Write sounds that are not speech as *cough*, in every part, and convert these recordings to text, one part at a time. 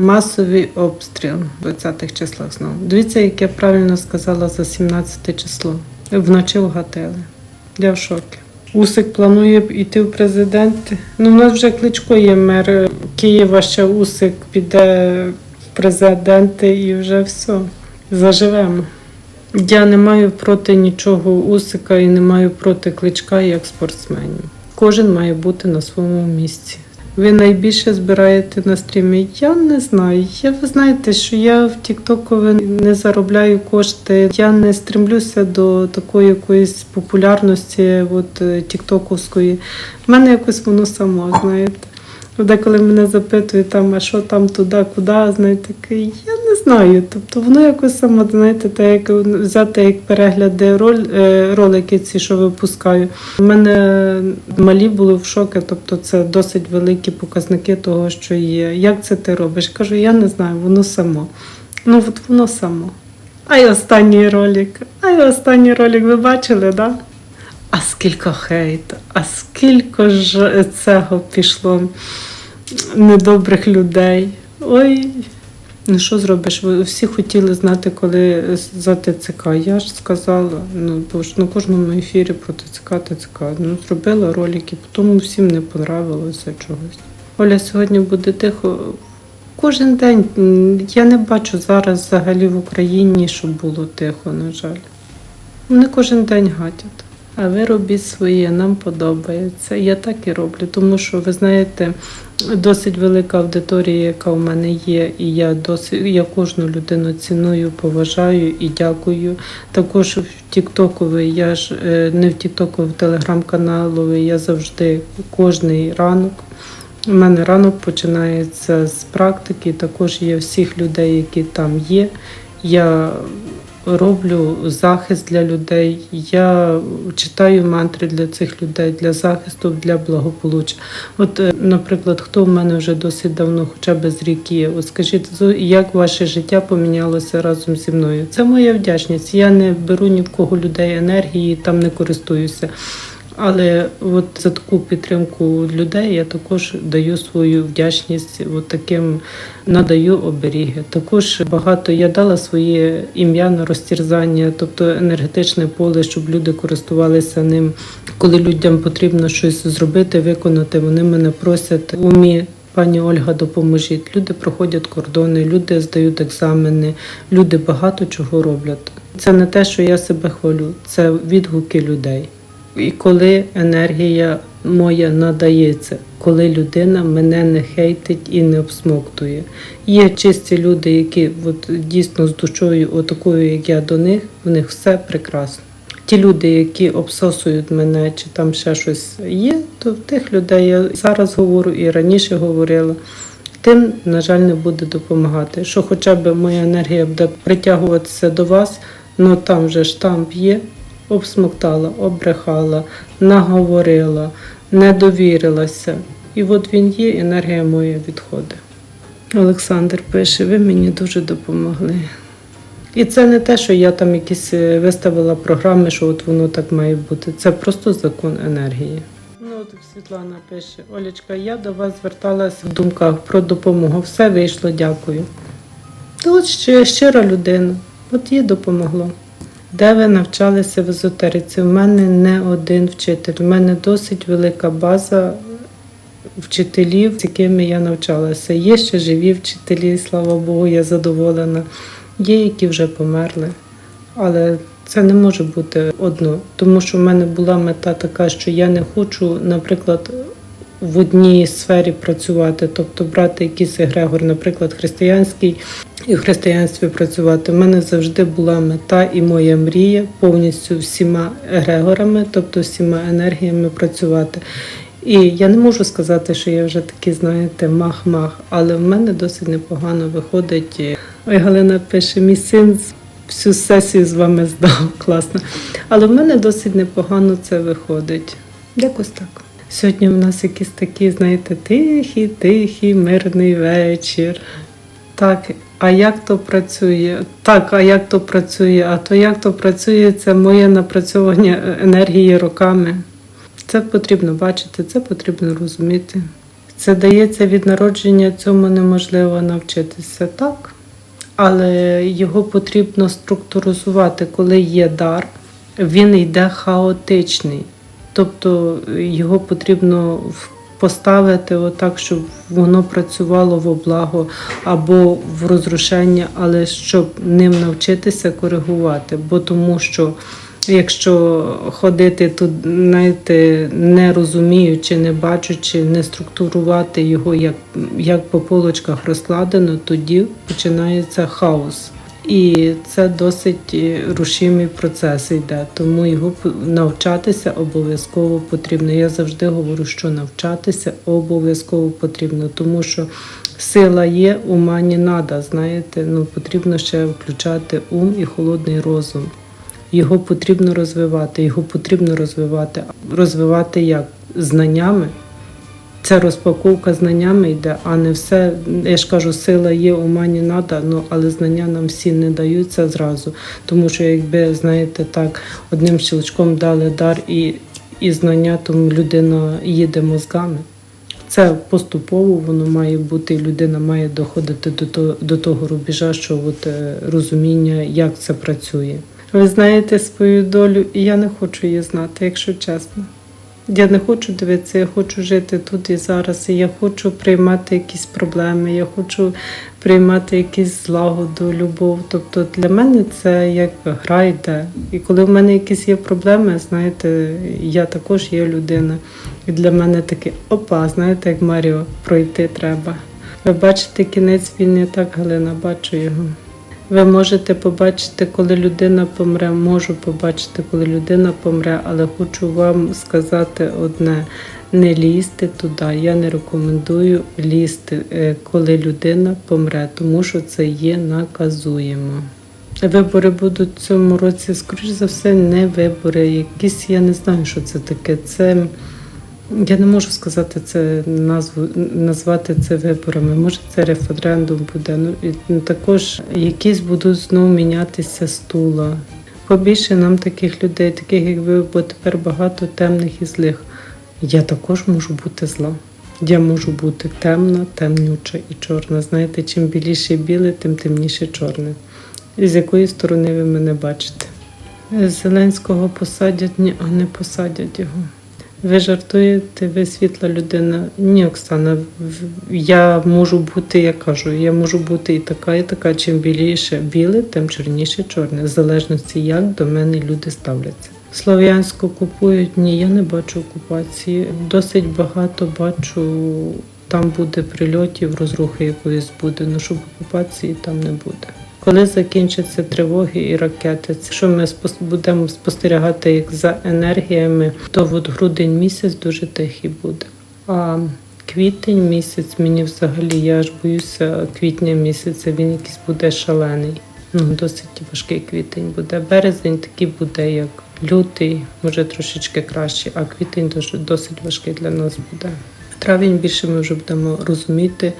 Масовий обстріл 20-х числах знову. Дивіться, як я правильно сказала за 17 число. Вночі вгатили. Я в шокі. Усик планує йти в президенти. Ну, у нас вже кличко є мер Києва, ще Усик піде в президенти і вже все. Заживемо. Я не маю проти нічого Усика і не маю проти кличка як спортсменів. Кожен має бути на своєму місці. Ви найбільше збираєте на стрімі? Я не знаю. Я ви знаєте, що я в Тіктоку не заробляю кошти. Я не стремлюся до такої якоїсь популярності, от е, тіктоковської. В мене якось воно само, знаєте. Деколи мене запитують, там, а що там туди, куди, знаєте, таке, я не знаю. Тобто воно якось само, знаєте, так як взяти як перегляди роль, е, ролики ці, що випускаю. У мене малі були в шокі, тобто це досить великі показники того, що є. Як це ти робиш? Кажу, я не знаю, воно само. Ну, от воно само. А й останній ролик. А й останній ролик, ви бачили, так? Да? А скільки хейту, а скільки ж цього пішло недобрих людей. Ой, ну що зробиш? Всі хотіли знати, коли за ТЦК. Я ж сказала, ну бо ж на кожному ефірі про ТЦК, ТЦК. Ну, зробила ролики, тому всім не понравилося чогось. Оля, сьогодні буде тихо. Кожен день я не бачу зараз взагалі в Україні, щоб було тихо, на жаль. Вони кожен день гатять. А ви робіть своє, нам подобається. Я так і роблю, тому що ви знаєте, досить велика аудиторія, яка в мене є, і я досить я кожну людину ціную, поважаю і дякую. Також в Тіктокові, я ж е, не в Тіктоку, в телеграм-каналові, я завжди кожний ранок. У мене ранок починається з практики. Також є всіх людей, які там є. Я роблю захист для людей. Я читаю мантри для цих людей, для захисту, для благополуччя. От, е, наприклад, хто в мене вже досить давно, хоча б з рік є. От скажіть, як ваше життя помінялося разом зі мною? Це моя вдячність. Я не беру ні в кого людей енергії, там не користуюся. Але от за таку підтримку людей я також даю свою вдячність, от таким надаю оберіги. Також багато я дала своє ім'я на розтірзання, тобто енергетичне поле, щоб люди користувалися ним. Коли людям потрібно щось зробити, виконати, вони мене просять умі. Пані Ольга, допоможіть. Люди проходять кордони, люди здають екзамени, люди багато чого роблять. Це не те, що я себе хвалю, це відгуки людей. І коли енергія моя надається, коли людина мене не хейтить і не обсмоктує. Є чисті люди, які от, дійсно з душою, отакою, як я до них, в них все прекрасно. Ті люди, які обсосують мене, чи там ще щось є, то в тих людей я зараз говорю і раніше говорила. Тим, на жаль, не буде допомагати. Що хоча б моя енергія буде притягуватися до вас, але там же штамп є, обсмоктала, обрехала, наговорила, не довірилася. І от він є, енергія моя відходить. Олександр пише: ви мені дуже допомогли. І це не те, що я там якісь е, виставила програми, що от воно так має бути. Це просто закон енергії. Ну, от Світлана пише: Олечка, я до вас зверталась в думках про допомогу. Все вийшло, дякую. Та от ще щира людина, от їй допомогло. Де ви навчалися в езотериці? У мене не один вчитель. У мене досить велика база вчителів, з якими я навчалася. Є ще живі вчителі, слава Богу, я задоволена. Є, які вже померли. Але це не може бути одно, тому що в мене була мета така, що я не хочу, наприклад, в одній сфері працювати, тобто брати якийсь егрегор, наприклад, християнський, і в християнстві працювати. У мене завжди була мета і моя мрія повністю всіма егрегорами, тобто всіма енергіями працювати. І я не можу сказати, що я вже такий, знаєте, мах-мах, але в мене досить непогано виходить. Ой, Галина пише, мій син всю сесію з вами здав, *laughs* класно. Але в мене досить непогано це виходить. Якось так. Сьогодні в нас якийсь такий, знаєте, тихий, тихий, мирний вечір. Так, а як то працює? Так, а як то працює? А то як то працює, це моє напрацьовування енергії роками. Це потрібно бачити, це потрібно розуміти. Це дається від народження, цьому неможливо навчитися, так? Але його потрібно структуризувати, коли є дар, він йде хаотичний. Тобто його потрібно в- поставити отак, щоб воно працювало во благо або в розрушення, але щоб ним навчитися коригувати. Бо тому що якщо ходити тут, знаєте, не розуміючи, не бачучи, не структурувати його як, як по полочках розкладено, тоді починається хаос. І це досить е, рушимий процес йде, тому його навчатися обов'язково потрібно. Я завжди говорю, що навчатися обов'язково потрібно, тому що сила є, ума не надо. Знаєте, ну потрібно ще включати ум і холодний розум. Його потрібно розвивати, його потрібно розвивати. Розвивати як? Знаннями. Це розпаковка знаннями йде, а не все. Я ж кажу, сила є, ума не надо, ну але знання нам всі не даються зразу. Тому що якби, знаєте, так, одним щелчком дали дар і, і знання, то людина їде мозгами. Це поступово воно має бути, і людина має доходити до того, до того рубежа, що от, е, розуміння, як це працює. Ви знаєте свою долю, і я не хочу її знати, якщо чесно. Я не хочу дивитися, я хочу жити тут і зараз. І я хочу приймати якісь проблеми, я хочу приймати якісь злагоду, любов. Тобто для мене це як гра йде. І коли в мене якісь є проблеми, знаєте, я також є людина. І для мене таке опа, знаєте, як Маріо, пройти треба. Ви бачите кінець війни, так, Галина, бачу його. Ви можете побачити, коли людина помре. Можу побачити, коли людина помре, але хочу вам сказати одне: не лізьте туди. Я не рекомендую лізти, е, коли людина помре, тому що це є наказуємо. Вибори будуть в цьому році, скоріш за все, не вибори. Якісь я не знаю, що це таке. Це я не можу сказати це назву назвати це виборами. Може, це референдум буде. Ну ну, також якісь будуть знову мінятися стула. Побільше нам таких людей, таких як ви, бо тепер багато темних і злих. Я також можу бути зла. Я можу бути темна, темнюча і чорна. Знаєте, чим біліше біле, тим темніше чорне. І з якої сторони ви мене бачите? Зеленського посадять, ні, а не посадять його. Ви жартуєте, ви світла людина. Ні, Оксана, я можу бути, я кажу, я можу бути і така, і така. Чим біліше біле, тим чорніше чорне. В залежності, як до мене люди ставляться. Слов'янську купують, ні, я не бачу окупації. Досить багато бачу, там буде прильотів, розрухи якоїсь буде, ну щоб окупації там не буде. Коли закінчаться тривоги і ракети, це що ми будемо спостерігати як за енергіями, то от грудень місяць дуже тихий буде. А квітень місяць мені взагалі, я ж боюся квітня місяця, він якийсь буде шалений. Ну, досить важкий квітень буде. Березень такий буде, як лютий, може трошечки краще, а квітень дуже досить важкий для нас буде. Травень більше ми вже будемо розуміти,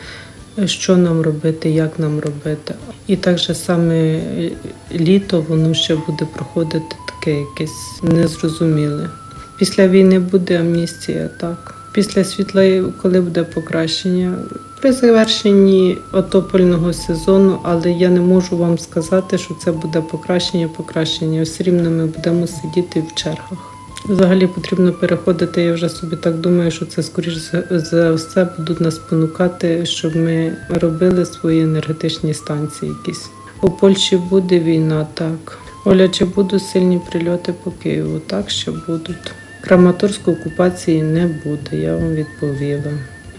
що нам робити, як нам робити. І так же саме е, літо воно ще буде проходити таке якесь незрозуміле. Після війни буде амністія, так. Після світла, коли буде покращення, при завершенні отопольного сезону, але я не можу вам сказати, що це буде покращення, покращення. Все рівно ми будемо сидіти в чергах. Взагалі потрібно переходити. Я вже собі так думаю, що це скоріш за- все будуть нас спонукати, щоб ми робили свої енергетичні станції якісь. У Польщі буде війна, так. Оля, чи будуть сильні прильоти по Києву? Так, що будуть. Краматорської окупації не буде, я вам відповіла.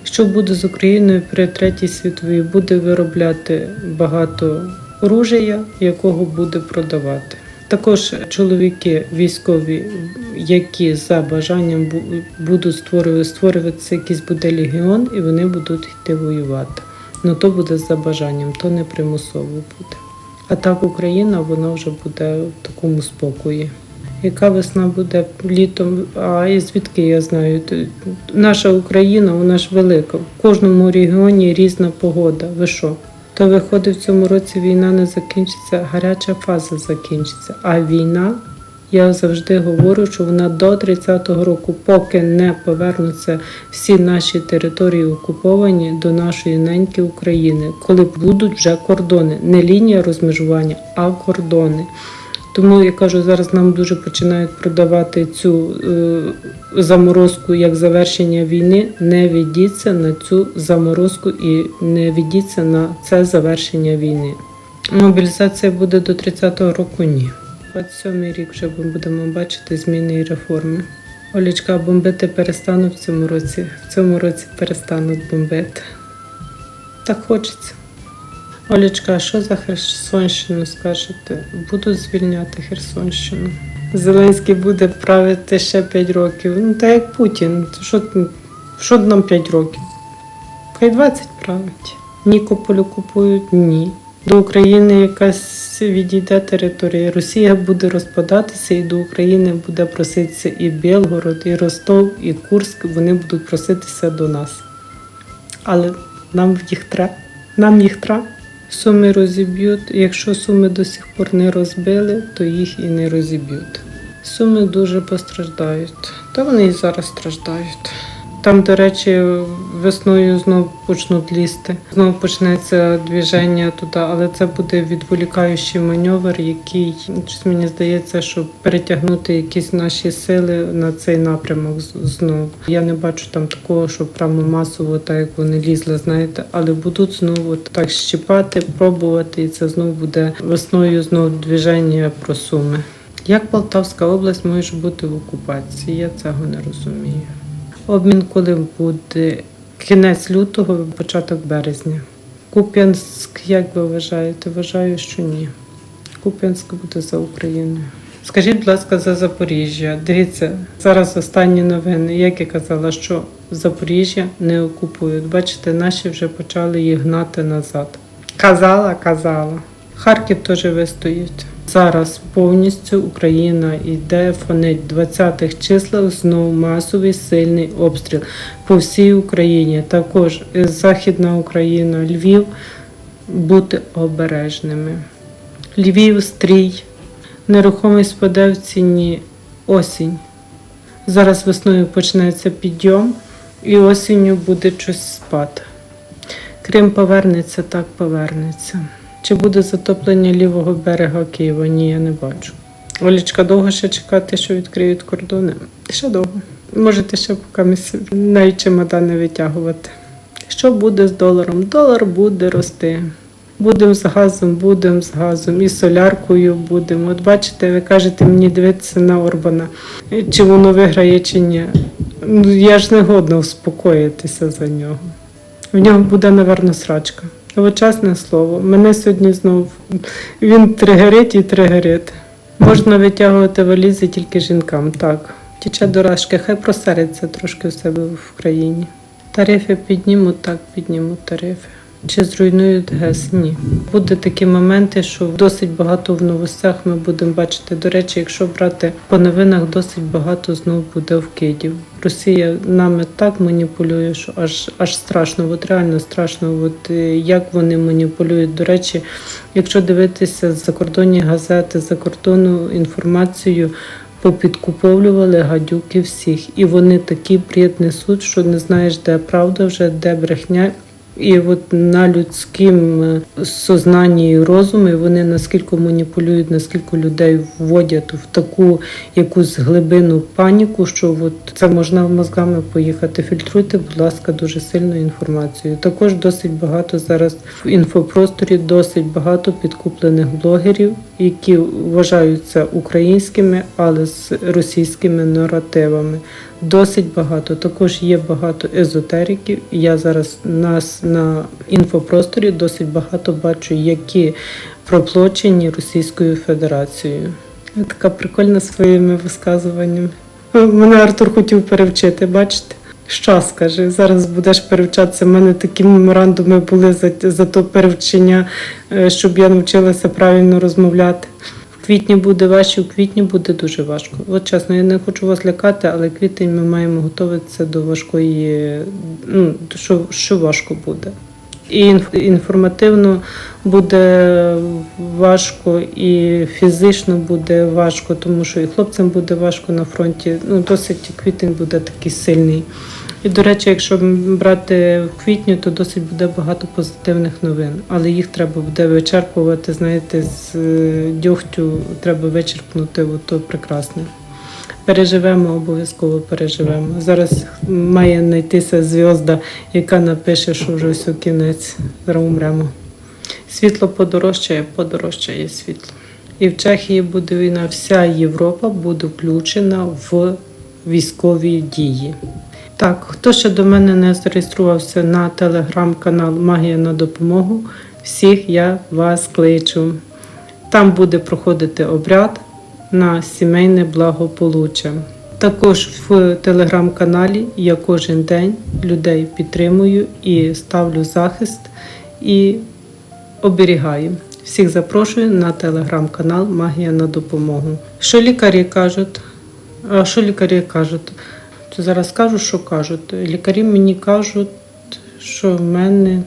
Що буде з Україною при третій світовій? Буде виробляти багато оружия, якого буде продавати. Також чоловіки військові, які за бажанням будуть створювати, створюватися якийсь буде легіон, і вони будуть йти воювати. Ну то буде за бажанням, то не примусово буде. А так Україна вона вже буде в такому спокої. Яка весна буде літом? А і звідки я знаю? Наша Україна, вона ж велика. В кожному регіоні різна погода. Ви що? То виходить, в цьому році війна не закінчиться, гаряча фаза закінчиться. А війна Я завжди говорю, що вона до 30-го року, поки не повернуться всі наші території окуповані до нашої неньки України, коли будуть вже кордони, не лінія розмежування, а кордони. Тому я кажу, зараз нам дуже починають продавати цю е, заморозку як завершення війни. Не ведіться на цю заморозку і не ведіться на це завершення війни. Мобілізація буде до 30-го року ні. 27-й рік вже ми будемо бачити зміни і реформи. Олічка, бомбити перестануть в цьому році. В цьому році перестануть бомбити. Так хочеться. Олічка, а що за Херсонщину скажете? Будуть звільняти Херсонщину. Зеленський буде правити ще 5 років. Ну, так як Путін. Що, що нам 5 років? Хай 20 править. Нікополю купують? Ні. До України якась відійде територія. Росія буде розпадатися, і до України буде проситися і Білгород, і Ростов, і Курськ. Вони будуть проситися до нас. Але нам їх треба. Нам їх треба. Суми розіб'ють. Якщо суми до сих пор не розбили, то їх і не розіб'ють. Суми дуже постраждають. Та вони і зараз страждають. Там, до речі, весною знову почнуть лізти. Знову почнеться движення туди, але це буде відволікаючий маневр, який мені здається, щоб перетягнути якісь наші сили на цей напрямок знову. Я не бачу там такого, що прямо масово, так як вони лізли, знаєте, але будуть знову так щіпати, пробувати, і це знову буде весною знову движення про суми. Як Полтавська область може бути в окупації? Я цього не розумію. Обмін коли буде кінець лютого, початок березня. Куп'янськ, як ви вважаєте? Вважаю, що ні. Куп'янськ буде за Україною. Скажіть, будь ласка, за Запоріжжя. Дивіться, зараз останні новини. Як я казала, що Запоріжжя не окупують. Бачите, наші вже почали їх гнати назад. Казала, казала. Харків теж вистоїть. Зараз повністю Україна йде фонить в 20-х числах знову масовий сильний обстріл по всій Україні. Також Західна Україна, Львів. Бути обережними. Львів, стрій. Нерухомість впаде в ціні осінь. Зараз весною почнеться підйом, і осінню буде щось спад. Крим повернеться, так повернеться. Чи буде затоплення лівого берега Києва? Ні, я не бачу. Олічка, довго ще чекати, що відкриють кордони? Ще довго. Можете ще поки навіть чемодани витягувати. Що буде з доларом? Долар буде рости. Будемо з газом, будемо з газом, і соляркою будемо. От бачите, ви кажете мені дивитися на Орбана, чи воно виграє, чи ні. Ну, я ж не годна успокоїтися за нього. В нього буде, напевно, срачка. От слово, мене сьогодні знов він тригерить і тригерить. Можна витягувати валізи тільки жінкам, так. Тіче дорожки, хай просериться трошки у себе в країні. Тарифи піднімуть, так піднімуть тарифи. Чи зруйнують ГЕС? Ні. Буде такі моменти, що досить багато в новостях ми будемо бачити. До речі, якщо брати по новинах, досить багато знову буде вкидів. Росія нами так маніпулює, що аж аж страшно. От реально страшно. От е, як вони маніпулюють. До речі, якщо дивитися закордонні газети, закордонну інформацію. Попідкуповлювали гадюки всіх, і вони такий бред несуть, що не знаєш, де правда вже, де брехня. І от на людським е, сознанні і розумі вони наскільки маніпулюють, наскільки людей вводять в таку якусь глибину паніку, що от це можна мозгами поїхати. Фільтруйте, будь ласка, дуже сильно інформацію. Також досить багато зараз в інфопросторі, досить багато підкуплених блогерів, які вважаються українськими, але з російськими наративами. Досить багато. Також є багато езотериків. Я зараз нас на інфопросторі досить багато бачу, які проплочені Російською Федерацією. Я така прикольна своїми висказуваннями. Мене Артур хотів перевчити, бачите? Що скажи, зараз будеш перевчатися. У мене такі меморандуми були за, за то перевчення, е, щоб я навчилася правильно розмовляти. Квітні буде важче, в квітні буде дуже важко. От чесно, я не хочу вас лякати, але квітень ми маємо готуватися до важкої, ну, що, що важко буде. І інформативно буде важко, і фізично буде важко, тому що і хлопцям буде важко на фронті. Ну, досить квітень буде такий сильний. І, до речі, якщо брати в квітні, то досить буде багато позитивних новин, але їх треба буде вичерпувати. Знаєте, з е, дьогтю треба вичерпнути, то прекрасне. Переживемо, обов'язково переживемо. Зараз має знайтися зв'язда, яка напише, що вже все кінець, зараз умремо. Світло подорожчає, подорожчає світло. І в Чехії буде війна, вся Європа буде включена в військові дії. Так, хто ще до мене не зареєструвався на телеграм-канал Магія на допомогу, всіх я вас кличу. Там буде проходити обряд на сімейне благополуччя. Також в телеграм-каналі я кожен день людей підтримую і ставлю захист і оберігаю. Всіх запрошую на телеграм-канал Магія на допомогу. Що лікарі кажуть? А що лікарі кажуть? То зараз скажу, що кажуть. Лікарі мені кажуть, що в мене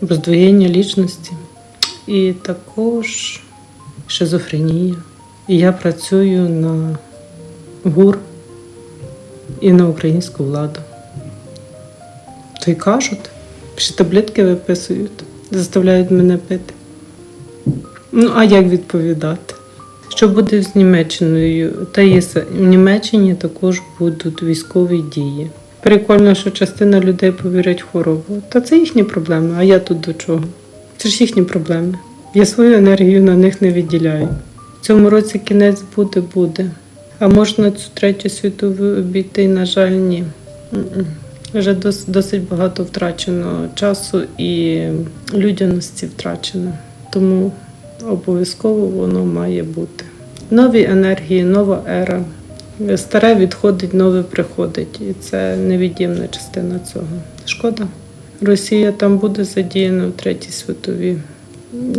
роздвоєння лічності і також шизофренія. І я працюю на ГУР і на українську владу. То й кажуть, ще таблетки виписують, заставляють мене пити. Ну, а як відповідати? Що буде з Німеччиною? Та є в Німеччині також будуть військові дії. Прикольно, що частина людей повірять в хворобу. Та це їхні проблеми, а я тут до чого? Це ж їхні проблеми. Я свою енергію на них не відділяю. В цьому році кінець буде, буде. А можна цю третю світову обійти, на жаль, ні. Вже досить багато втрачено часу і людяності втрачено. Тому обов'язково воно має бути. Нові енергії, нова ера. Старе відходить, нове приходить. І це невід'ємна частина цього. Шкода. Росія там буде задіяна в третій світовій.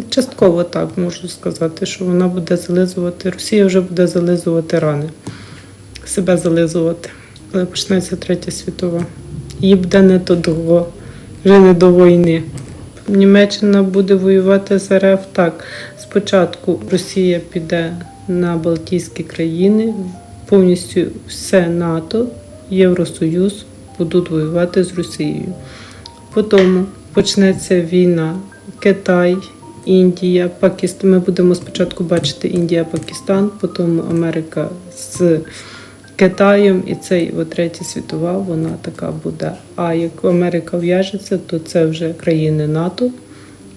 Частково так можу сказати, що вона буде зализувати. Росія вже буде зализувати рани, себе зализувати, коли почнеться третя світова. Їй буде не до довго, вже не до війни. Німеччина буде воювати з РФ так. Спочатку Росія піде на Балтійські країни, повністю все НАТО, Євросоюз будуть воювати з Росією. Потім почнеться війна Китай, Індія, Пакистан. Ми будемо спочатку бачити Індія, Пакистан, потім Америка з Китаєм, і цей от третя світова, вона така буде. А як Америка в'яжеться, то це вже країни НАТО,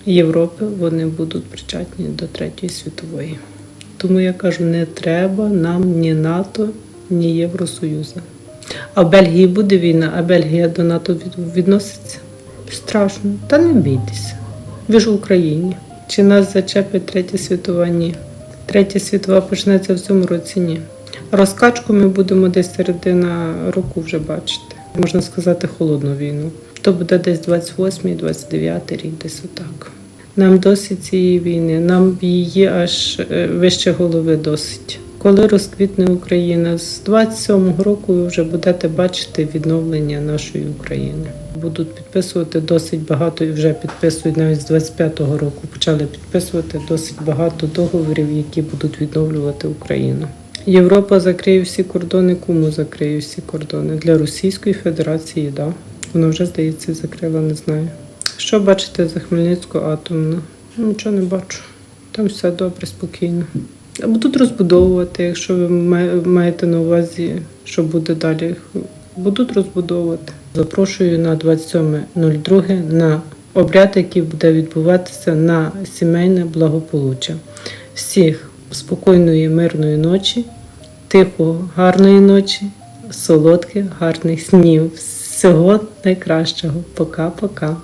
Європи, вони будуть причетні до третьої світової. Тому я кажу, не треба нам ні НАТО, ні Євросоюзу. А в Бельгії буде війна, а Бельгія до НАТО відноситься. Страшно, та не бійтеся. Ви ж в Україні. Чи нас зачепить третя світова? Ні. Третя світова почнеться в цьому році? Ні. Розкачку ми будемо десь середина року вже бачити. Можна сказати, холодну війну. То буде десь 28-29 рік, десь отак. Нам досить цієї війни, нам її аж е, вище голови досить. Коли розквітне Україна з 27-го року ви вже будете бачити відновлення нашої України. Будуть підписувати досить багато і вже підписують навіть з 25-го року. Почали підписувати досить багато договорів, які будуть відновлювати Україну. Європа закриє всі кордони. Кому закриє всі кордони? Для Російської Федерації, так. Да. Вона вже, здається, закрила, не знаю. Що бачите за Хмельницьку атомну? Нічого не бачу. Там все добре, спокійно. Будуть розбудовувати, якщо ви маєте на увазі, що буде далі. Будуть розбудовувати. Запрошую на 27.02 на обряд, який буде відбуватися на сімейне благополуччя. Всіх спокійної, мирної ночі, тихого, гарної ночі, солодких, гарних снів. Всього найкращого. Пока-пока.